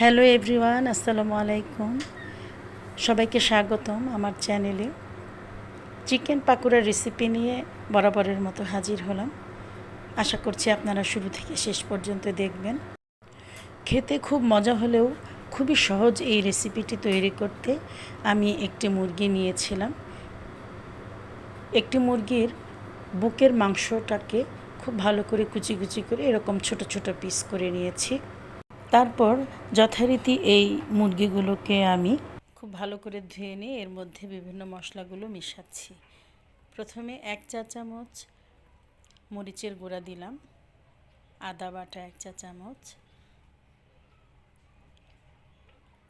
Hello everyone, আসসালামু আলাইকুম। সবাইকে স্বাগতম আমার চ্যানেলে। চিকেন পাকোড়ার রেসিপি নিয়ে বরাবরের মতো হাজির হলাম। আশা করছি আপনারা শুরু থেকে শেষ পর্যন্ত দেখবেন। খেতে খুব মজা হলেও খুবই সহজ এই রেসিপিটি তৈরি করতে আমি একটি মুরগি নিয়েছিলাম। একটি মুরগির বুকের মাংসটাকে খুব ভালো করে কুচি কুচি করে এরকম ছোট ছোট পিস করে নিয়েছি। তারপর যথারীতি এই মুরগিগুলোকে আমি খুব ভালো করে ধুয়ে নিয়ে এর মধ্যে বিভিন্ন মশলাগুলো মিশাচ্ছি। প্রথমে এক চা চামচ মরিচের গুঁড়া দিলাম, আদা বাটা এক চা চামচ,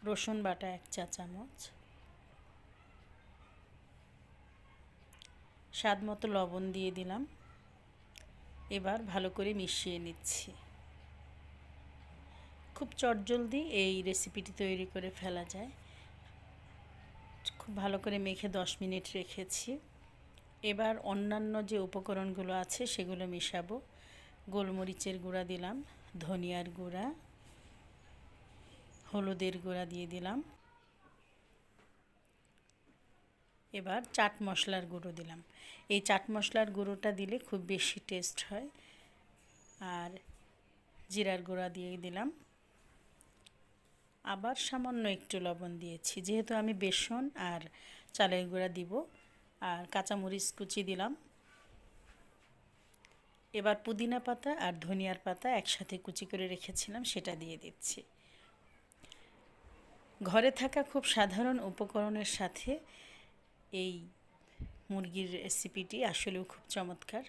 রসুন বাটা এক চা চামচ, স্বাদ মতো লবণ দিয়ে দিলাম। এবার ভালো করে মিশিয়ে নিচ্ছি। খুব চটজলদি এই রেসিপিটি তৈরি করে ফেলা যায়। খুব ভালো করে মেখে দশ মিনিট রেখেছি। এবার অন্যান্য যে উপকরণগুলো আছে সেগুলো মেশাবো। গোলমরিচের গুঁড়া দিলাম, ধনিয়ার গুঁড়া, হলুদের গুঁড়া দিয়ে দিলাম। এবার চাট মশলার গুঁড়ো দিলাম। এই চাট মশলার গুঁড়োটা দিলে খুব বেশি টেস্ট হয়। আর জিরার গুঁড়া দিয়ে দিলাম। আবার সামান্য একটু লবণ দিয়েছি। যেহেতু আমি বেসন আর চালের গুঁড়া দিব আর কাঁচামরিচ কুচি দিলাম। এবার পুদিনা পাতা আর ধনিয়ার পাতা একসাথে কুচি করে রেখেছিলাম, সেটা দিয়ে দিচ্ছি। ঘরে থাকা খুব সাধারণ উপকরণের সাথে এই মুরগির রেসিপিটি আসলেও খুব চমৎকার।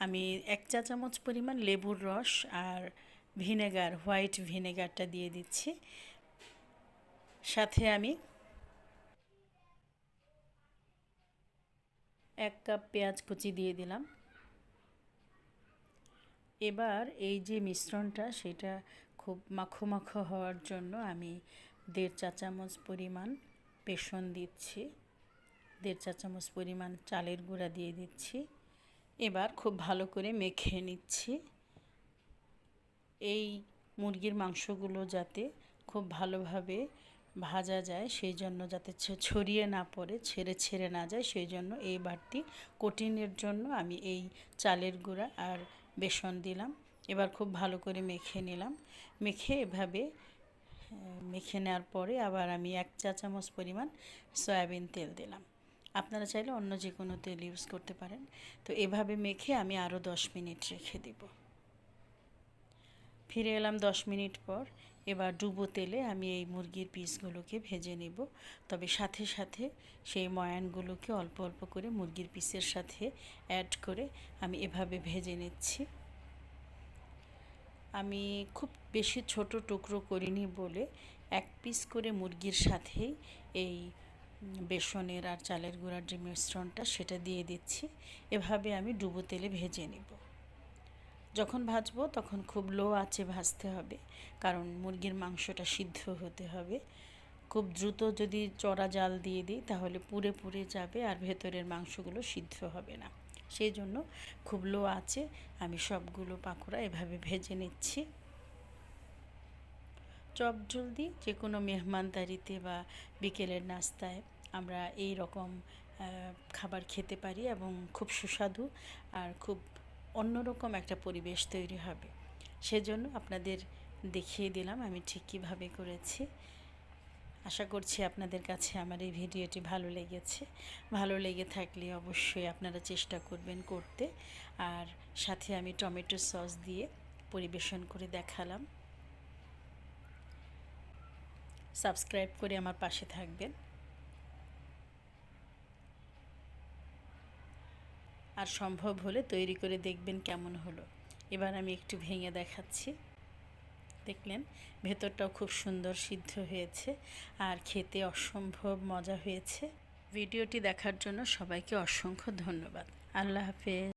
আমি এক চা চামচ পরিমাণ লেবুর রস আর ভিনেগার, হোয়াইট ভিনেগারটা দিয়ে দিচ্ছি। সাথে আমি এক কাপ পেঁয়াজ কুচি দিয়ে দিলাম। এবার এই যে মিশ্রণটা, সেটা খুব মাখো মাখো হওয়ার জন্য আমি দেড় চা চামচ পরিমাণ বেসন দিচ্ছি। দেড় চা চামচ পরিমাণ চালের গুঁড়া দিয়ে দিচ্ছি। এবার খুব ভালো করে মেখে নিচ্ছি। এই মুরগির মাংসগুলো যাতে খুব ভালোভাবে ভাজা যায় সেই জন্য যাতে ছড়িয়ে না পড়ে, ছেড়ে ছেড়ে না যায় সেই জন্য এই বাড়তি কোটিনের জন্য আমি এই চালের গুঁড়া আর বেসন দিলাম। এবার খুব ভালো করে মেখে নিলাম। মেখে এভাবে মেখে নেওয়ার পরে আবার আমি এক চা চামচ পরিমাণ সয়াবিন তেল দিলাম। আপনারা চাইলে অন্য যে কোনো তেল ইউজ করতে পারেন। তো এভাবে মেখে আমি আরও দশ মিনিট রেখে দেব। ফিরে এলাম দশ মিনিট পর। এবার ডুবো তেলে আমি এই মুরগির পিসগুলোকে ভেজে নেব। তবে সাথে সাথে সেই ময়ানগুলোকে অল্প অল্প করে মুরগির পিসের সাথে অ্যাড করে আমি এভাবে ভেজে নিচ্ছি। আমি খুব বেশি ছোট টুকরো করিনি বলে এক পিস করে মুরগির সাথেই এই বেসনের আর চালের গুঁড়ার যে মিশ্রণটা সেটা দিয়ে দিচ্ছি। এভাবে আমি ডুবো তেলে ভেজে নেব। যখন ভাজবো তখন খুব লো আছে ভাজতে হবে। কারণ মুরগির মাংসটা সিদ্ধ হতে হবে। খুব দ্রুত যদি চড়া জাল দিয়ে দিই তাহলে পুড়ে পুড়ে যাবে আর ভেতরের মাংসগুলো সিদ্ধ হবে না। সেই জন্য খুব লো আছে আমি সবগুলো পাকোড়া এভাবে ভেজে নিচ্ছি। চপ জলদি যে কোনো মেহমানদারিতে বা বিকেলের নাস্তায় আমরা এই রকম খাবার খেতে পারি এবং খুব সুস্বাদু আর খুব অন্যরকম একটা পরিবেশ তৈরি হবে। সেজন্য আপনাদের দেখিয়ে দিলাম আমি ঠিক কীভাবে করেছি। আশা করছি আপনাদের কাছে আমার এই ভিডিওটি ভালো লেগেছে। ভালো লেগে থাকলে অবশ্যই আপনারা চেষ্টা করবেন করতে। আর সাথে আমি টমেটো সস দিয়ে পরিবেশন করে দেখালাম। সাবস্ক্রাইব করে আমার পাশে থাকবেন। আর সম্ভব হলে তৈরি করে দেখবেন কেমন হলো। এবার আমি একটু ভেঙে দেখাচ্ছি। দেখলেন, ভেতরটাও খুব সুন্দর সিদ্ধ হয়েছে আর খেতে অসম্ভব মজা হয়েছে। ভিডিওটি দেখার জন্য সবাইকে অসংখ্য ধন্যবাদ। আল্লাহ হাফেজ।